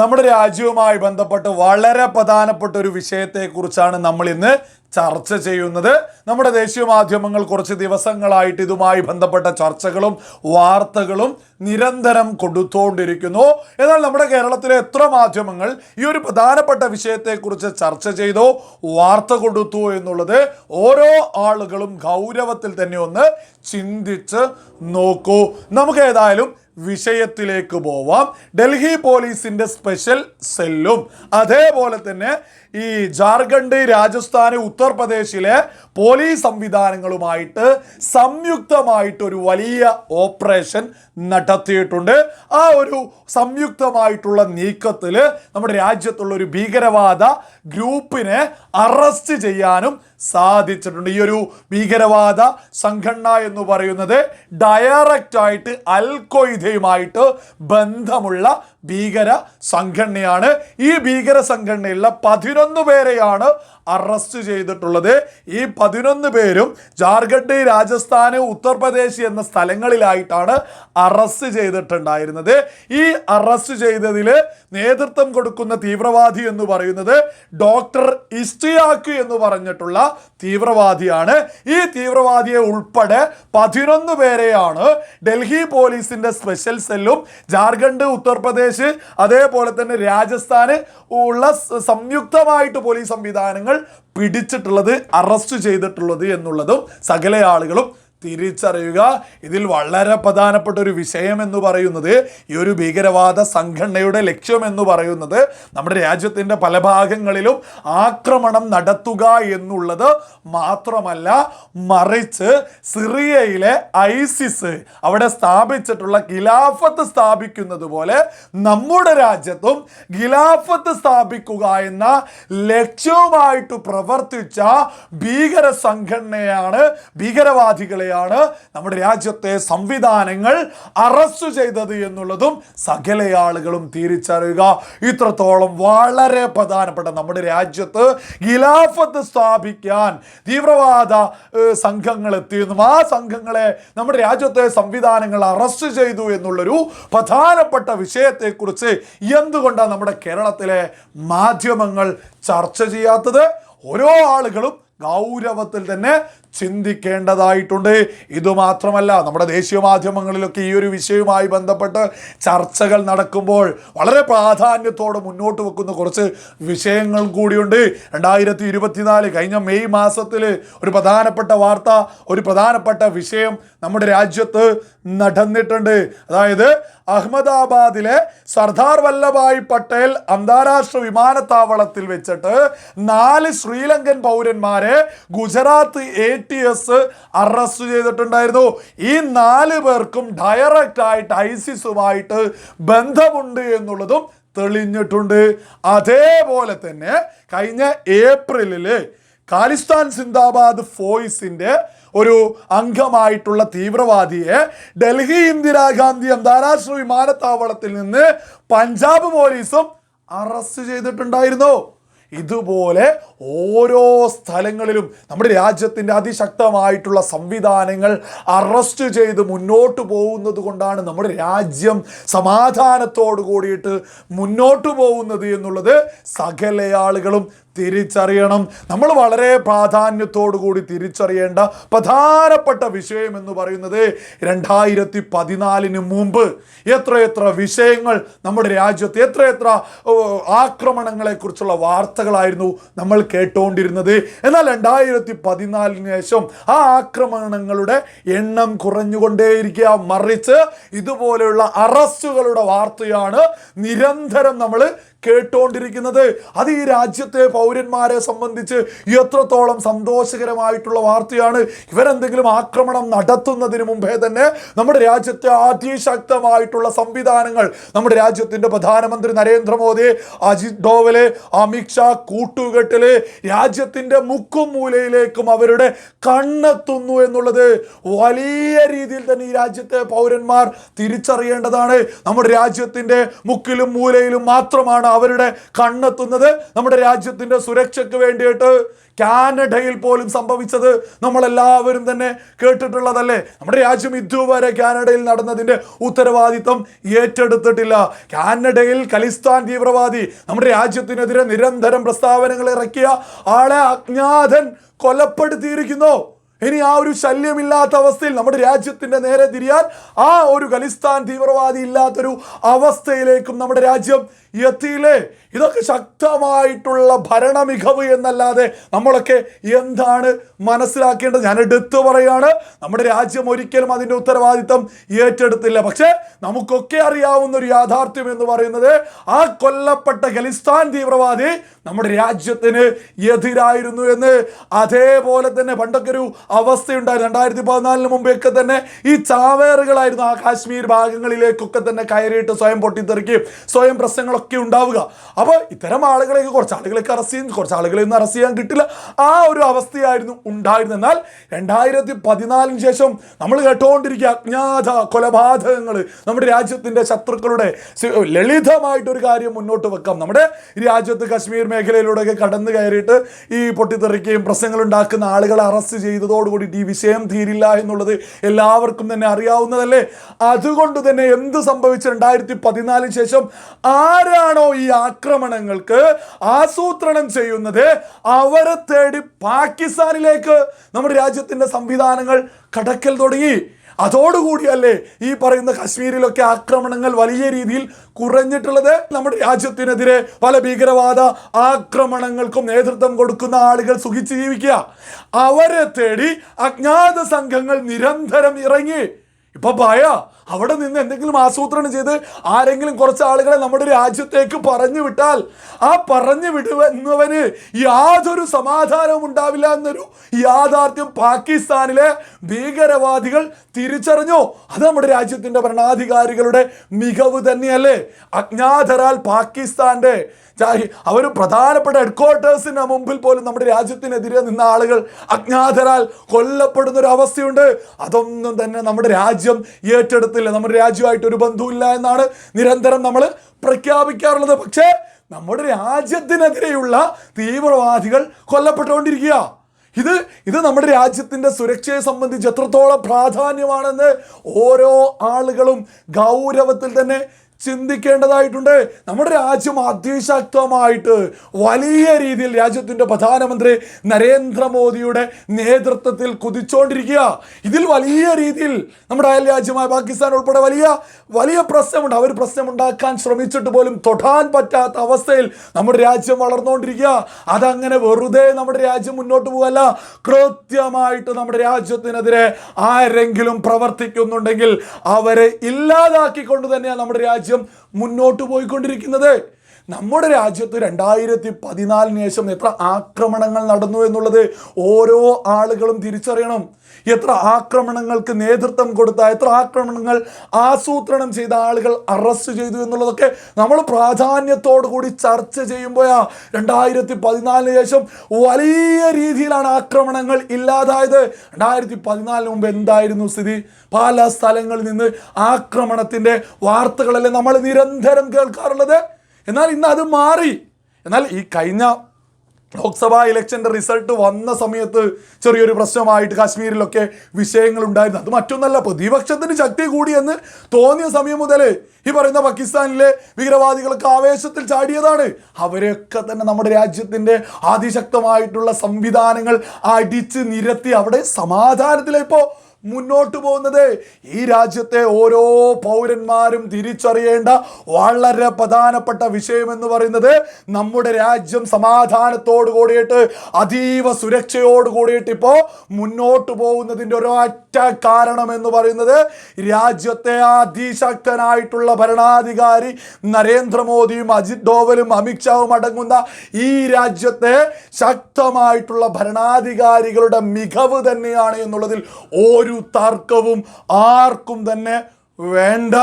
നമ്മുടെ രാജ്യവുമായി ബന്ധപ്പെട്ട് വളരെ പ്രധാനപ്പെട്ട ഒരു വിഷയത്തെക്കുറിച്ചാണ് നമ്മൾ ഇന്ന് ചർച്ച ചെയ്യുന്നത്. നമ്മുടെ ദേശീയ മാധ്യമങ്ങൾ കുറച്ച് ദിവസങ്ങളായിട്ട് ഇതുമായി ബന്ധപ്പെട്ട ചർച്ചകളും വാർത്തകളും നിരന്തരം കൊടുത്തുകൊണ്ടിരിക്കുന്നു എന്നാൽ നമ്മുടെ കേരളത്തിലെ എത്ര മാധ്യമങ്ങൾ ഈ ഒരു പ്രധാനപ്പെട്ട വിഷയത്തെക്കുറിച്ച് ചർച്ച ചെയ്തോ വാർത്ത കൊടുത്തു എന്നുള്ളത് ഓരോ ആളുകളും ഗൗരവത്തിൽ തന്നെ ഒന്ന് ചിന്തിച്ച് നോക്കൂ. നമുക്ക് ഏതായാലും വിഷയത്തിലേക്ക് പോവാം. ഡൽഹി പോലീസിന്റെ സ്പെഷ്യൽ സെല്ലും. അതേപോലെ തന്നെ ഈ ജാർഖണ്ഡ് രാജസ്ഥാന് ഉത്തർപ്രദേശിലെ പോലീസ് സംവിധാനങ്ങളുമായിട്ട് സംയുക്തമായിട്ട് ഒരു വലിയ ഓപ്പറേഷൻ നടത്തിയിട്ടുണ്ട്. ആ ഒരു സംയുക്തമായിട്ടുള്ള നീക്കത്തിൽ നമ്മുടെ രാജ്യത്തുള്ള ഒരു ഭീകരവാദ ഗ്രൂപ്പിനെ അറസ്റ്റ് ചെയ്യാനും സാധിച്ചിട്ടുണ്ട്. ഈ ഒരു ഭീകരവാദ സംഘടന എന്ന് പറയുന്നത് ഡയറക്റ്റ് ആയിട്ട് അൽ ബന്ധമുള്ള ഭീകര സംഘടനയാണ്. ഈ ഭീകര സംഘടനയിലുള്ള പതിനൊന്ന് പേരെയാണ് അറസ്റ്റ് ചെയ്തിട്ടുള്ളത്. ഈ പതിനൊന്ന് പേരും ജാർഖണ്ഡ് രാജസ്ഥാന് ഉത്തർപ്രദേശ് എന്ന സ്ഥലങ്ങളിലായിട്ടാണ് അറസ്റ്റ് ചെയ്തിട്ടുണ്ടായിരുന്നത്. ഈ അറസ്റ്റ് ചെയ്തതിൽ നേതൃത്വം കൊടുക്കുന്ന തീവ്രവാദി എന്ന് പറയുന്നത് ഡോക്ടർ ഇസ്റ്റിയാക്ക് എന്ന് പറഞ്ഞിട്ടുള്ള തീവ്രവാദിയാണ്. ഈ തീവ്രവാദിയെ ഉൾപ്പെടെ പതിനൊന്ന് പേരെയാണ് ഡൽഹി പോലീസിന്റെ സ്പെഷ്യൽ സെല്ലും ജാർഖണ്ഡ് ഉത്തർപ്രദേശ് അതേപോലെ തന്നെ രാജസ്ഥാന് ഉള്ള സംയുക്തമായിട്ട് പോലീസ് സംവിധാനങ്ങൾ പിടിച്ചിട്ടുള്ളത് അറസ്റ്റ് ചെയ്തിട്ടുള്ളത് എന്നുള്ളതും സകല ആളുകളും തിരിച്ചറിയുക. ഇതിൽ വളരെ പ്രധാനപ്പെട്ട ഒരു വിഷയം എന്ന് പറയുന്നത് ഈ ഒരു ഭീകരവാദ സംഘടനയുടെ ലക്ഷ്യം എന്ന് പറയുന്നത് നമ്മുടെ രാജ്യത്തിന്റെ പല ഭാഗങ്ങളിലും ആക്രമണം നടത്തുക എന്നുള്ളത് മാത്രമല്ല മറിച്ച് സിറിയയിലെ ഐസിസ് അവിടെ സ്ഥാപിച്ചിട്ടുള്ള ഖിലാഫത്ത് സ്ഥാപിക്കുന്നത് പോലെ നമ്മുടെ രാജ്യത്തും ഖിലാഫത്ത് സ്ഥാപിക്കുക എന്ന ലക്ഷ്യവുമായിട്ട് പ്രവർത്തിച്ച ഭീകര സംഘടനയാണ് ഭീകരവാദികളെയാണ് നമ്മുടെ രാജ്യത്തെ സംവിധാനങ്ങൾ അറസ്റ്റ് ചെയ്തത് എന്നുള്ളതും സകല ആളുകളും തിരിച്ചറിയുക. ഇത്രത്തോളം വളരെ പ്രധാനപ്പെട്ട നമ്മുടെ രാജ്യത്ത് ഖിലാഫത്ത് സ്ഥാപിക്കാൻ തീവ്രവാദ സംഘങ്ങൾ എത്തിയെന്നും ആ സംഘങ്ങളെ നമ്മുടെ രാജ്യത്തെ സംവിധാനങ്ങൾ അറസ്റ്റ് ചെയ്തു എന്നുള്ളൊരു പ്രധാനപ്പെട്ട വിഷയത്തെക്കുറിച്ച് എന്തുകൊണ്ടാണ് നമ്മുടെ കേരളത്തിലെ മാധ്യമങ്ങൾ ചർച്ച ചെയ്യാത്തത്? ഓരോ ആളുകളും ഗൗരവത്തിൽ തന്നെ ചിന്തിക്കേണ്ടതായിട്ടുണ്ട്. ഇതുമാത്രമല്ല നമ്മുടെ ദേശീയ മാധ്യമങ്ങളിലൊക്കെ ഈ ഒരു വിഷയവുമായി ബന്ധപ്പെട്ട് ചർച്ചകൾ നടക്കുമ്പോൾ വളരെ പ്രാധാന്യത്തോടെ മുന്നോട്ട് വെക്കുന്ന കുറച്ച് വിഷയങ്ങൾ കൂടിയുണ്ട്. രണ്ടായിരത്തി ഇരുപത്തിനാല് കഴിഞ്ഞ മെയ് മാസത്തിൽ ഒരു പ്രധാനപ്പെട്ട വാർത്ത ഒരു പ്രധാനപ്പെട്ട വിഷയം നമ്മുടെ രാജ്യത്ത് നടന്നിട്ടുണ്ട്. അതായത് അഹമ്മദാബാദിലെ സർദാർ വല്ലഭായ് പട്ടേൽ അന്താരാഷ്ട്ര വിമാനത്താവളത്തിൽ വെച്ചിട്ട് നാല് ശ്രീലങ്കൻ പൗരന്മാരെ Gujarat A T S arrest ചെയ്തിട്ടുണ്ടായിരുന്നു. ഈ നാല് പേർക്കും ഡയറക്റ്റ് ആയിട്ട് ഐസിസുമായിട്ട് ബന്ധമുണ്ട് എന്നുള്ളതും തെളിഞ്ഞിട്ടുണ്ട്. അതേപോലെ തന്നെ കഴിഞ്ഞ ഏപ്രിലിൽ ഖാലിസ്ഥാൻ സിന്ദാബാദ് ഫോയ്സിന്റെ ഒരു അംഗമായിട്ടുള്ള തീവ്രവാദിയെ ഡൽഹി ഇന്ദിരാഗാന്ധി അന്താരാഷ്ട്ര വിമാനത്താവളത്തിൽ നിന്ന് പഞ്ചാബ് പോലീസും അറസ്റ്റ് ചെയ്തിട്ടുണ്ടായിരുന്നു. ഇതുപോലെ ഓരോ സ്ഥലങ്ങളിലും നമ്മുടെ രാജ്യത്തിന്റെ അതിശക്തമായിട്ടുള്ള സംവിധാനങ്ങൾ അറസ്റ്റ് ചെയ്ത് മുന്നോട്ട് പോകുന്നത് കൊണ്ടാണ് നമ്മുടെ രാജ്യം സമാധാനത്തോടു കൂടിയിട്ട് മുന്നോട്ട് പോകുന്നത് എന്നുള്ളത് സകല ആളുകളും തിരിച്ചറിയണം. നമ്മൾ വളരെ പ്രാധാന്യത്തോടു കൂടി തിരിച്ചറിയേണ്ട പ്രധാനപ്പെട്ട വിഷയം എന്ന് പറയുന്നത് രണ്ടായിരത്തി പതിനാലിന് മുമ്പ് എത്രയെത്ര വിഷയങ്ങൾ നമ്മുടെ രാജ്യത്ത് എത്രയെത്ര ആക്രമണങ്ങളെക്കുറിച്ചുള്ള വാർത്തകളായിരുന്നു നമ്മൾ കേട്ടുകൊണ്ടിരുന്നത് എന്നാൽ രണ്ടായിരത്തി പതിനാലിന് ശേഷം ആ ആക്രമണങ്ങളുടെ എണ്ണം കുറഞ്ഞുകൊണ്ടേയിരിക്കുക. മറിച്ച് ഇതുപോലെയുള്ള അറസ്റ്റുകളുടെ വാർത്തയാണ് നിരന്തരം നമ്മൾ കേട്ടുകൊണ്ടിരിക്കുന്നത് അത് ഈ രാജ്യത്തെ പൗരന്മാരെ സംബന്ധിച്ച് എത്രത്തോളം സന്തോഷകരമായിട്ടുള്ള വാർത്തയാണ്. ഇവരെന്തെങ്കിലും ആക്രമണം നടത്തുന്നതിന് മുമ്പേ തന്നെ നമ്മുടെ രാജ്യത്തെ അതിശക്തമായിട്ടുള്ള സംവിധാനങ്ങൾ നമ്മുടെ രാജ്യത്തിന്റെ പ്രധാനമന്ത്രി നരേന്ദ്രമോദി അജിത് ഡോവലെ അമിത്ഷാ കൂട്ടുകെട്ടിൽ രാജ്യത്തിന്റെ മുക്കും മൂലയിലേക്കും അവരുടെ കണ്ണെത്തുന്നു എന്നുള്ളത് വലിയ രീതിയിൽ തന്നെ ഈ രാജ്യത്തെ പൗരന്മാർ തിരിച്ചറിയേണ്ടതാണ്. നമ്മുടെ രാജ്യത്തിന്റെ മുക്കിലും മൂലയിലും മാത്രമാണ് അവരുടെ കണ്ണെത്തുന്നത് നമ്മുടെ രാജ്യത്തിന്റെ സുരക്ഷയ്ക്ക് വേണ്ടിയിട്ട് കാനഡയിൽ പോലും സംഭവിച്ചത് നമ്മളെല്ലാവരും തന്നെ കേട്ടിട്ടുള്ളതല്ലേ? നമ്മുടെ രാജ്യം ഇതുവരെ കാനഡയിൽ നടന്നതിന്റെ ഉത്തരവാദിത്വം ഏറ്റെടുത്തിട്ടില്ല. കാനഡയിൽ ഖലിസ്ഥാൻ തീവ്രവാദി നമ്മുടെ രാജ്യത്തിനെതിരെ നിരന്തരം പ്രസ്താവനകൾ ഇറക്കിയ ആളെ അജ്ഞാതൻ കൊലപ്പെടുത്തിയിരിക്കുന്നു. ഇനി ആ ഒരു ശല്യമില്ലാത്ത അവസ്ഥയിൽ നമ്മുടെ രാജ്യത്തിന്റെ നേരെ തിരിയാൻ ആ ഒരു ഖലിസ്ഥാൻ തീവ്രവാദി ഇല്ലാത്തൊരു അവസ്ഥയിലേക്കും നമ്മുടെ രാജ്യം എത്തിയില്ലേ? ഇതൊക്കെ ശക്തമായിട്ടുള്ള ഭരണ മികവ് എന്നല്ലാതെ നമ്മളൊക്കെ എന്താണ് മനസ്സിലാക്കേണ്ടത്? ഞാൻ എടുത്തു പറയുകയാണ് നമ്മുടെ രാജ്യം ഒരിക്കലും അതിന്റെ ഉത്തരവാദിത്തം ഏറ്റെടുത്തില്ല. പക്ഷേ നമുക്കൊക്കെ അറിയാവുന്ന ഒരു യാഥാർത്ഥ്യം എന്ന് പറയുന്നത് ആ കൊല്ലപ്പെട്ട ഖലിസ്ഥാൻ തീവ്രവാദി നമ്മുടെ രാജ്യത്തിന് എതിരായിരുന്നു എന്ന്. അതേപോലെ തന്നെ പണ്ടൊക്കെ ഒരു അവസ്ഥയുണ്ടായിരുന്നു രണ്ടായിരത്തി പതിനാലിന് മുമ്പേയൊക്കെ തന്നെ ഈ ചാവേറുകളായിരുന്നു ആ കാശ്മീർ ഭാഗങ്ങളിലേക്കൊക്കെ തന്നെ കയറിയിട്ട് സ്വയം പൊട്ടിത്തെറിക്കുകയും സ്വയം പ്രശ്നങ്ങളൊക്കെ ഉണ്ടാവുക. അപ്പോൾ ഇത്തരം ആളുകളെയൊക്കെ കുറച്ച് ആളുകളൊക്കെ അറസ്റ്റ് ചെയ്യും. കുറച്ച് ആളുകളെ ഒന്നും അറസ്റ്റ് ചെയ്യാൻ കിട്ടില്ല. ആ ഒരു അവസ്ഥയായിരുന്നു ഉണ്ടായിരുന്നത്. എന്നാൽ രണ്ടായിരത്തി പതിനാലിന് ശേഷം നമ്മൾ കേട്ടുകൊണ്ടിരിക്കുക അജ്ഞാത കൊലപാതകങ്ങൾ. നമ്മുടെ രാജ്യത്തിന്റെ ശത്രുക്കളുടെ ലളിതമായിട്ടൊരു കാര്യം മുന്നോട്ട് വെക്കാം. നമ്മുടെ രാജ്യത്ത് കശ്മീർ മേഖലയിലൂടെയൊക്കെ കടന്നു കയറിയിട്ട് ഈ പൊട്ടിത്തെറിക്കുകയും പ്രശ്നങ്ങൾ ഉണ്ടാക്കുന്ന ആളുകളെ അറസ്റ്റ് ചെയ്തതോടുകൂടി ഈ വിഷയം തീരില്ല എന്നുള്ളത് എല്ലാവർക്കും തന്നെ അറിയാവുന്നതല്ലേ? അതുകൊണ്ട് തന്നെ എന്ത് സംഭവിച്ചു രണ്ടായിരത്തി പതിനാലിന് ശേഷം ആരാണോ ഈ ആക്രമണങ്ങൾക്ക് ആസൂത്രണം ചെയ്യുന്നത്? അവരെ തേടി പാകിസ്ഥാനിലേക്ക്. നമ്മുടെ രാജ്യത്തിന്റെ സംവിധാനങ്ങൾ കടക്കൽ തുടങ്ങി. അതോടുകൂടിയല്ലേ ഈ പറയുന്ന കശ്മീരിലൊക്കെ ആക്രമണങ്ങൾ വലിയ രീതിയിൽ കുറഞ്ഞിട്ടുള്ളത്. നമ്മുടെ രാജ്യത്തിനെതിരെ പല ഭീകരവാദ ആക്രമണങ്ങൾക്കും നേതൃത്വം കൊടുക്കുന്ന ആളുകൾ സുഖിച്ച് ജീവിക്കുക. അവരെ തേടി അജ്ഞാത സംഘങ്ങൾ നിരന്തരം ഇറങ്ങി. ഇപ്പൊ ഭയ. അവിടെ നിന്ന് എന്തെങ്കിലും ആസൂത്രണം ചെയ്ത് ആരെങ്കിലും കുറച്ച് ആളുകളെ നമ്മുടെ രാജ്യത്തേക്ക് പറഞ്ഞു വിട്ടാൽ ആ പറഞ്ഞു വിടുവെന്നവന് യാതൊരു സമാധാനവും ഉണ്ടാവില്ല എന്നൊരു യാഥാർത്ഥ്യം പാകിസ്ഥാനിലെ ഭീകരവാദികൾ തിരിച്ചറിഞ്ഞു. അത് നമ്മുടെ രാജ്യത്തിന്റെ ഭരണാധികാരികളുടെ മികവ് തന്നെയല്ലേ? അജ്ഞാതരാൽ പാകിസ്ഥാന്റെ അവർ പ്രധാനപ്പെട്ട ഹെഡ്ക്വാർട്ടേഴ്സിന് മുമ്പിൽ പോലും നമ്മുടെ രാജ്യത്തിനെതിരെ നിന്ന ആളുകൾ അജ്ഞാതരാൽ കൊല്ലപ്പെടുന്ന ഒരു അവസ്ഥയുണ്ട് അതൊന്നും തന്നെ നമ്മുടെ രാജ്യം ഏറ്റെടുത്തില്ല നമ്മുടെ രാജ്യമായിട്ട് ഒരു ബന്ധവുമില്ല എന്നാണ് നിരന്തരം നമ്മൾ പ്രഖ്യാപിക്കാറുള്ളത്. പക്ഷേ നമ്മുടെ രാജ്യത്തിനെതിരെയുള്ള തീവ്രവാദികൾ കൊല്ലപ്പെട്ടുകൊണ്ടിരിക്കുക. ഇത് ഇത് നമ്മുടെ രാജ്യത്തിന്റെ സുരക്ഷയെ സംബന്ധിച്ച് എത്രത്തോളം പ്രാധാന്യമാണെന്ന് ഓരോ ആളുകളും ഗൗരവത്തിൽ തന്നെ ചിന്തിക്കേണ്ടതായിട്ടുണ്ട്. നമ്മുടെ രാജ്യം അതിശക്തമായിട്ട് വലിയ രീതിയിൽ രാജ്യത്തിന്റെ പ്രധാനമന്ത്രി നരേന്ദ്രമോദിയുടെ നേതൃത്വത്തിൽ കുതിച്ചുകൊണ്ടിരിക്കുക ഇതിൽ വലിയ രീതിയിൽ നമ്മുടെ അയൽ രാജ്യമായ പാകിസ്ഥാൻ ഉൾപ്പെടെ വലിയ വലിയ പ്രശ്നമുണ്ട്. അവർ പ്രശ്നമുണ്ടാക്കാൻ ശ്രമിച്ചിട്ട് പോലും തൊടാൻ പറ്റാത്ത അവസ്ഥയിൽ നമ്മുടെ രാജ്യം വളർന്നുകൊണ്ടിരിക്കുക അതങ്ങനെ വെറുതെ നമ്മുടെ രാജ്യം മുന്നോട്ട് പോകല്ല കൃത്യമായിട്ട് നമ്മുടെ രാജ്യത്തിനെതിരെ ആരെങ്കിലും പ്രവർത്തിക്കുന്നുണ്ടെങ്കിൽ അവരെ ഇല്ലാതാക്കിക്കൊണ്ട് തന്നെയാണ് നമ്മുടെ രാജ്യം മുന്നോട്ട് പോയിക്കൊണ്ടിരിക്കുന്നത്. നമ്മുടെ രാജ്യത്ത് രണ്ടായിരത്തി പതിനാലിന് ശേഷം എത്ര ആക്രമണങ്ങൾ നടന്നു എന്നുള്ളത് ഓരോ ആളുകളും തിരിച്ചറിയണം. എത്ര ആക്രമണങ്ങൾക്ക് നേതൃത്വം കൊടുത്ത എത്ര ആക്രമണങ്ങൾ ആസൂത്രണം ചെയ്ത ആളുകൾ അറസ്റ്റ് ചെയ്തു എന്നുള്ളതൊക്കെ നമ്മൾ പ്രാധാന്യത്തോടു കൂടി ചർച്ച ചെയ്യുമ്പോഴാ രണ്ടായിരത്തി പതിനാലിന് ശേഷം വലിയ രീതിയിലാണ് ആക്രമണങ്ങൾ ഇല്ലാതായത്. രണ്ടായിരത്തി പതിനാലിന് മുമ്പ് എന്തായിരുന്നു സ്ഥിതി? പല സ്ഥലങ്ങളിൽ നിന്ന് ആക്രമണത്തിന്റെ വാർത്തകളല്ലേ നമ്മൾ നിരന്തരം കേൾക്കാറുള്ളത്? എന്നാൽ ഇന്ന് അത് മാറി. എന്നാൽ ഈ കഴിഞ്ഞ ലോക്സഭാ ഇലക്ഷന്റെ റിസൾട്ട് വന്ന സമയത്ത് ചെറിയൊരു പ്രശ്നമായിട്ട് കാശ്മീരിലൊക്കെ വിഷയങ്ങൾ ഉണ്ടായിരുന്നു. അത് മറ്റൊന്നല്ല പ്രതിപക്ഷത്തിന് ശക്തി കൂടിയെന്ന് തോന്നിയ സമയം മുതൽ ഈ പറയുന്ന പാകിസ്ഥാനിലെ ഭീകരവാദികളൊക്കെ ആവേശത്തിൽ ചാടിയതാണ്. അവരെയൊക്കെ തന്നെ നമ്മുടെ രാജ്യത്തിന്റെ അതിശക്തമായിട്ടുള്ള സംവിധാനങ്ങൾ അടിച്ച് നിരത്തി അവിടെ സമാധാനത്തിലിപ്പോ മുന്നോട്ട് പോകുന്നത്. ഈ രാജ്യത്തെ ഓരോ പൗരന്മാരും തിരിച്ചറിയേണ്ട വളരെ പ്രധാനപ്പെട്ട വിഷയം എന്ന് പറയുന്നത് നമ്മുടെ രാജ്യം സമാധാനത്തോട് കൂടിയിട്ട് അതീവ സുരക്ഷയോട് കൂടിയിട്ട് ഇപ്പോൾ മുന്നോട്ട് പോകുന്നതിന്റെ ഒരൊറ്റ കാരണം എന്ന് പറയുന്നത് രാജ്യത്തെ അതിശക്തനായിട്ടുള്ള ഭരണാധികാരി നരേന്ദ്രമോദിയും അജിത് ഡോവലും അമിത്ഷാവും അടങ്ങുന്ന ഈ രാജ്യത്തെ ശക്തമായിട്ടുള്ള ഭരണാധികാരികളുടെ മികവ് തന്നെയാണ് എന്നുള്ളതിൽ ഒരു തർക്കവും ആർക്കും തന്നെ വേണ്ട.